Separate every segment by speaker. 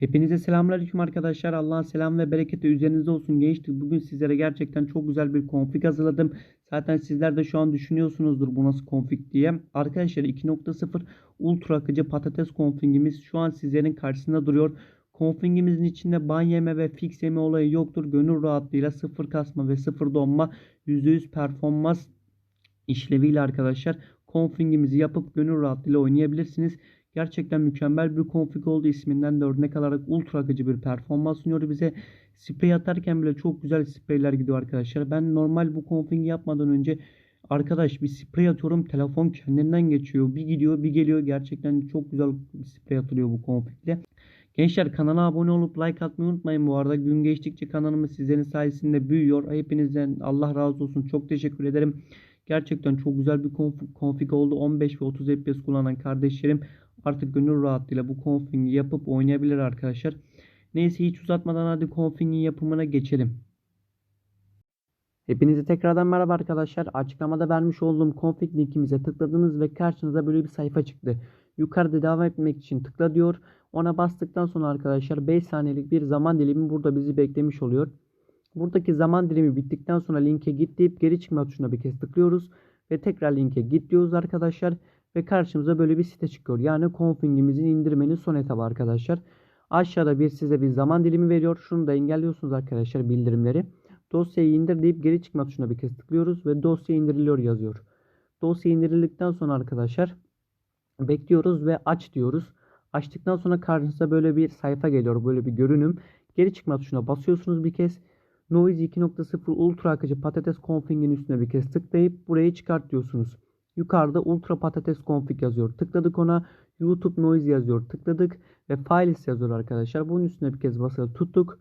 Speaker 1: Hepinize selamünaleyküm arkadaşlar. Allah'ın selam ve bereketi üzerinize olsun gençlik. Bugün sizlere gerçekten çok güzel bir config hazırladım. Zaten sizler de şu an düşünüyorsunuzdur bu nasıl config diye. Arkadaşlar 2.0 ultra akıcı patates configimiz şu an sizlerin karşısında duruyor. Configimizin içinde ban yeme ve fix yeme olayı yoktur. Gönül rahatlığıyla sıfır kasma ve sıfır donma %100 performans işleviyle arkadaşlar configimizi yapıp gönül rahatlığıyla oynayabilirsiniz. Gerçekten mükemmel bir config oldu. isminden de örnek alarak ultra akıcı bir performans sunuyor bize. Sprey atarken bile çok güzel spreyler gidiyor arkadaşlar. Ben normal bu config'i yapmadan önce arkadaş bir sprey atıyorum. Telefon kendinden geçiyor. Bir gidiyor bir geliyor. Gerçekten çok güzel sprey atılıyor bu config'le. Gençler kanala abone olup like atmayı unutmayın bu arada. Gün geçtikçe kanalımız sizlerin sayesinde büyüyor. Hepinizden Allah razı olsun. Çok teşekkür ederim. Gerçekten çok güzel bir config oldu. 15 ve 30 FPS kullanan kardeşlerim artık gönül rahatlığıyla bu config'i yapıp oynayabilir arkadaşlar. Neyse hiç uzatmadan hadi config'in yapımına geçelim. Hepinize tekrardan merhaba arkadaşlar. Açıklamada vermiş olduğum config linkimize tıkladınız ve karşınıza böyle bir sayfa çıktı. Yukarıda devam etmek için tıkla diyor. Ona bastıktan sonra arkadaşlar 5 saniyelik bir zaman dilimi burada bizi beklemiş oluyor. Buradaki zaman dilimi bittikten sonra linke git deyip geri çıkma tuşuna bir kez tıklıyoruz. Ve tekrar linke git diyoruz arkadaşlar. Ve karşımıza böyle bir site çıkıyor. Yani config'imizin indirmenin son etabı arkadaşlar. Aşağıda bir size bir zaman dilimi veriyor. Şunu da engelliyorsunuz arkadaşlar bildirimleri. Dosyayı indir deyip geri çıkma tuşuna bir kez tıklıyoruz. Ve dosya indiriliyor yazıyor. Dosya indirildikten sonra arkadaşlar bekliyoruz ve aç diyoruz. Açtıktan sonra karşınıza böyle bir sayfa geliyor. Böyle bir görünüm. Geri çıkma tuşuna basıyorsunuz bir kez. Noise 2.0 Ultra akıcı patates config'in üstüne bir kez tıklayıp burayı çıkart diyorsunuz. Yukarıda Ultra Patates Config yazıyor. Tıkladık ona. YouTube Noise yazıyor. Tıkladık ve Files yazıyor arkadaşlar. Bunun üstüne bir kez basılı tuttuk.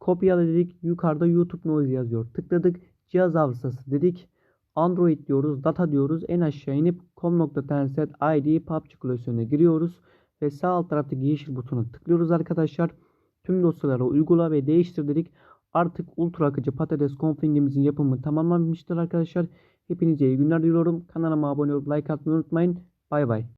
Speaker 1: Kopyala dedik. Yukarıda YouTube Noise yazıyor. Tıkladık. Cihaz hafızası dedik. Android diyoruz. Data diyoruz. En aşağı inip com.tenset ID PUBG klasörüne giriyoruz. Ve sağ alt taraftaki yeşil butona tıklıyoruz arkadaşlar. Tüm dosyaları uygula ve değiştir dedik. Artık ultra akıcı patates config'imizin yapımı tamamlanmıştır arkadaşlar. Hepinize iyi günler diliyorum. Kanalıma abone olup like atmayı unutmayın. Bay bay.